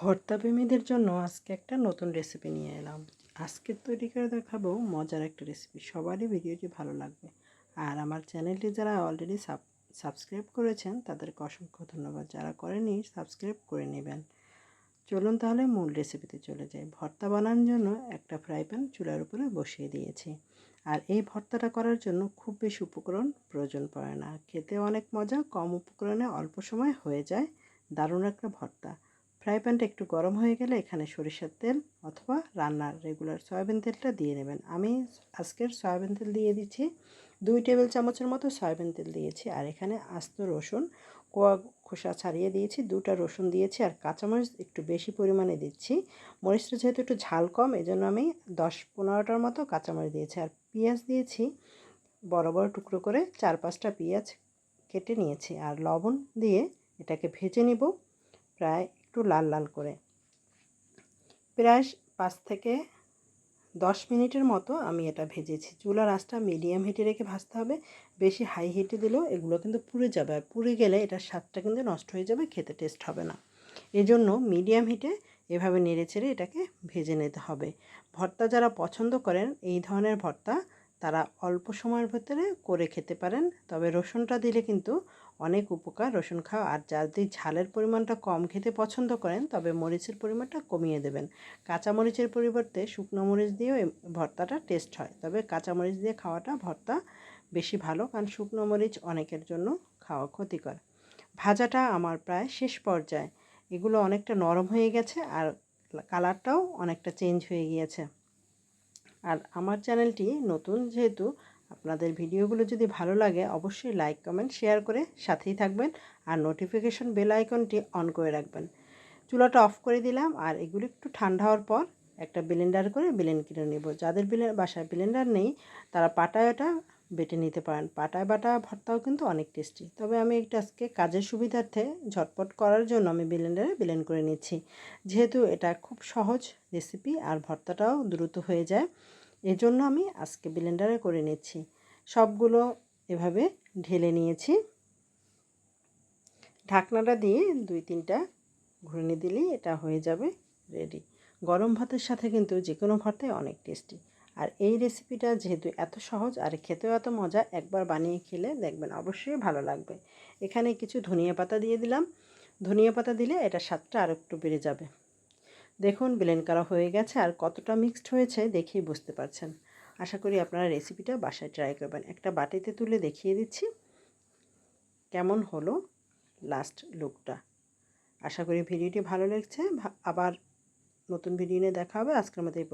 ভর্তা প্রেমীদের জন্য আজকে একটা নতুন রেসিপি নিয়ে এলাম। আজকে তৈরি করে দেখাবো মজার একটা রেসিপি সবারই ভিডিওটি ভালো লাগবে। আর আমার চ্যানেলটি যারা অলরেডি সাব সাবস্ক্রাইব করেছেন, তাদেরকে অসংখ্য ধন্যবাদ। যারা করেনি সাবস্ক্রাইব করে নেবেন। চলুন তাহলে মূল রেসিপিতে চলে যাই। ভর্তা বানানোর জন্য একটা ফ্রাই প্যান চুলার উপরে বসিয়ে দিয়েছি। আর এই ভর্তাটা করার জন্য খুব বেশি উপকরণ প্রয়োজন পড়ে না। খেতে অনেক মজা, কম উপকরণে অল্প সময় হয়ে যায়। দারুণ একটা ভর্তা। ফ্রাই প্যানটা একটু গরম হয়ে গেলে এখানে সরিষার তেল অথবা রান্নার রেগুলার সয়াবিন তেলটা দিয়ে নেবেন। আমি আজকের সয়াবিন তেল দিয়ে দিচ্ছি, দুই টেবিল চামচের মতো সয়াবিন তেল দিয়েছি আর এখানে আস্ত রসুন, কোয়া খোসা ছাড়িয়ে দিয়েছি, দুটা রসুন দিয়েছি আর কাঁচামরিচ একটু বেশি পরিমাণে দিচ্ছি। মরিচটা যেহেতু একটু ঝাল কম এই জন্য আমি দশ পনেরোটার মতো কাঁচামরিচ দিয়েছি আর পেঁয়াজ দিয়েছি, বড় বড় টুকরো করে চার পাঁচটা পেঁয়াজ কেটে নিয়েছি আর লবণ দিয়ে এটাকে ভেজে নিব। প্রায় একটু লাল লাল করে। প্রায় পাঁচ থেকে দশ মিনিটের মতো আমি এটা ভেজেছি। চুলার আঁচটা মিডিয়াম হিটে রেখে ভাজতে হবে। বেশি হাই হিটে দিলেও এগুলো কিন্তু পুড়ে যাবে। আর পুড়ে গেলে এটার স্বাদটা কিন্তু নষ্ট হয়ে যাবে, খেতে টেস্ট হবে না। এজন্য মিডিয়াম হিটে এভাবে নেড়ে চেড়ে এটাকে ভেজে নিতে হবে। ভর্তা যারা পছন্দ করেন, এই ধরনের ভর্তা তারা অল্প সময়ের ভেতরে করে খেতে পারেন। তবে রসুনটা দিলে কিন্তু অনেক উপকার। রসুন খাওয়া আর যদি ঝালের পরিমাণটা কম খেতে পছন্দ করেন, তবে মরিচের পরিমাণটা কমিয়ে দেবেন। কাঁচা মরিচের পরিবর্তে শুকনো মরিচ দিয়েও ভর্তাটা টেস্ট হয়। তবে কাঁচা মরিচ দিয়ে খাওয়াটা ভর্তা বেশি ভালো, কারণ শুকনো মরিচ অনেকের জন্য খাওয়া ক্ষতিকর। ভাজাটা আমার প্রায় শেষ পর্যায়ে। এগুলো অনেকটা নরম হয়ে গেছে আর কালারটাও অনেকটা চেঞ্জ হয়ে গিয়েছে। আর আমার চ্যানেলটি নতুন যেহেতু, আপনাদের ভিডিওগুলো যদি ভালো লাগে অবশ্যই লাইক, কমেন্ট, শেয়ার করে সাথেই থাকবেন আর নোটিফিকেশন বেল আইকনটি অন করে রাখবেন। চুলাটা অফ করে দিলাম আর এগুলো একটু ঠান্ডা হওয়ার পর একটা ব্লেন্ডার করে ব্লেন্ড কিনে নেব। যাদের বিলেন বাসায় ব্লেন্ডার নেই, তারা পাটায় ওটা বেটে নিতে পারেন। পাটায় বাটা ভর্তাও কিন্তু অনেক টেস্টি তবে আমি একটা আজকে কাজের সুবিধার্থে ঝটপট করার জন্য আমি ব্লেন্ডারে ব্লেন্ড করে নিচ্ছি। যেহেতু এটা খুব সহজ রেসিপি আর ভর্তাটাও দ্রুত হয়ে যায়, এজন্য আমি আজকে ব্লেন্ডারে করে নিচ্ছি। সবগুলো এভাবে ঢেলে নিয়েছি। ঢাকনাটা দিয়ে দুই তিনটা ঘুরনি দিলেই এটা হয়ে যাবে রেডি গরম ভাতের সাথে কিন্তু যে কোনো ভর্তাই অনেক টেস্টি আর এই রেসিপিটা যেহেতু এত সহজ আর খেতেও এত মজা, একবার বানিয়ে খেলে দেখবেন অবশ্যই ভালো লাগবে। এখানে কিছু ধনিয়া পাতা দিয়ে দিলাম। ধনিয়া পাতা দিলে এটা স্বাদটা আর একটু বেড়ে যাবে। দেখুন ব্লেন্ড করা হয়ে গেছে আর কতটা মিক্সড হয়েছে দেখেই বুঝতে পারছেন। আশা করি আপনারা রেসিপিটা বাসায় ট্রাই করবেন। একটা বাটিতে তুলে দেখিয়ে দিচ্ছি। কেমন হলো লাস্ট লুকটা আশা করি ভিডিওটি ভালো লেগেছে। আবার নতুন ভিডিও নিয়ে দেখা হবে। আজকের মতো এই